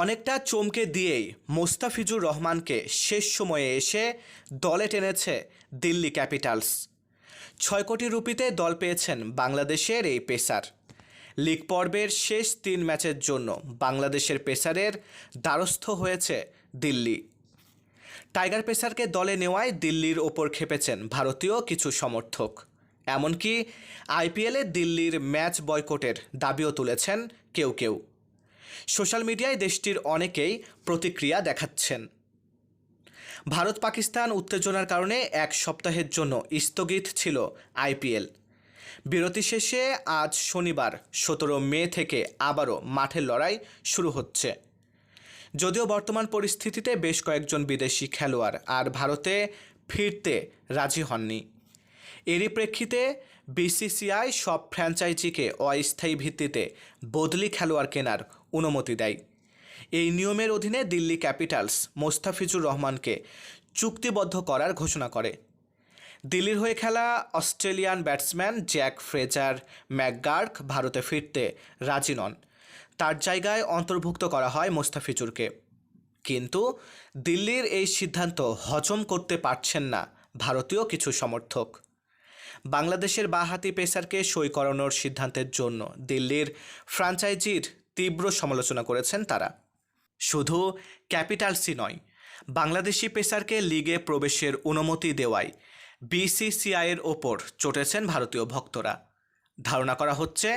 অনেকটা চমকে দিয়েই মোস্তাফিজুর রহমানকে শেষ সময়ে এসে দলে টেনেছে দিল্লি ক্যাপিটালস। ছয় কোটি রুপিতে দল পেয়েছেন বাংলাদেশের এই পেসার। লিগ পর্বের শেষ তিন ম্যাচের জন্য বাংলাদেশের পেসারের দ্বারস্থ হয়েছে দিল্লি। টাইগার পেসারকে দলে নেওয়ায় দিল্লির ওপর খেপেছেন ভারতীয় কিছু সমর্থক। এমনকি আইপিএলে দিল্লির ম্যাচ বয়কটের দাবিও তুলেছেন কেউ কেউ। সোশ্যাল মিডিয়ায় দেশটির অনেকেই প্রতিক্রিয়া দেখাচ্ছেন। ভারত পাকিস্তান উত্তেজনার কারণে এক সপ্তাহের জন্য স্থগিত ছিল আইপিএল। বিরতি শেষে আজ শনিবার, সতেরো মে থেকে আবারও মাঠের লড়াই শুরু হচ্ছে। যদিও বর্তমান পরিস্থিতিতে বেশ কয়েকজন বিদেশি খেলোয়াড় আর ভারতে ফিরতে রাজি হননি। এরই প্রেক্ষিতে বিসিসিআই সব ফ্র্যাঞ্চাইজিকে অস্থায়ী ভিত্তিতে বদলি খেলোয়াড় কেনার অনুমতি দেয়। এই নিয়মের অধীনে দিল্লি ক্যাপিটালস মোস্তাফিজুর রহমানকে চুক্তিবদ্ধ করার ঘোষণা করে। দিল্লির হয়ে খেলা Australian batsman Jack Fraser McGurk ভারতে ফিরতে রাজি নন। তার জায়গায় অন্তর্ভুক্ত করা হয় মোস্তাফিজুরকে। কিন্তু দিল্লির এই সিদ্ধান্ত হজম করতে পারছেন না ভারতীয় কিছু সমর্থক। বাংলাদেশের বাহাতি পেসারকে সই করানোর সিদ্ধান্তের জন্য দিল্লির ফ্র্যাঞ্চাইজির তীব্র সমালোচনা করেছেন তারা। শুধু ক্যাপিটালসই নয়, বাংলাদেশি পেসারকে লিগে প্রবেশের অনুমতি দেওয়ায় বিসিসিআইয়ের ওপর চটেছেন ভারতীয় ভক্তরা। ধারণা করা হচ্ছে,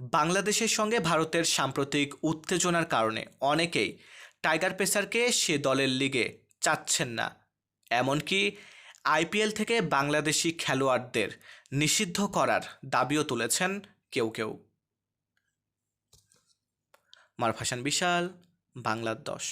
বাংলাদেশের সঙ্গে ভারতের সাম্প্রতিক উত্তেজনার কারণে অনেকেই টাইগার পেসারকে সে দলের লিগে চাচ্ছেন না। এমনকি আইপিএল থেকে বাংলাদেশি খেলোয়াড়দের নিষিদ্ধ করার দাবিও তুলেছেন কেউ কেউ। মারফাসান বিশাল বাংলার দশ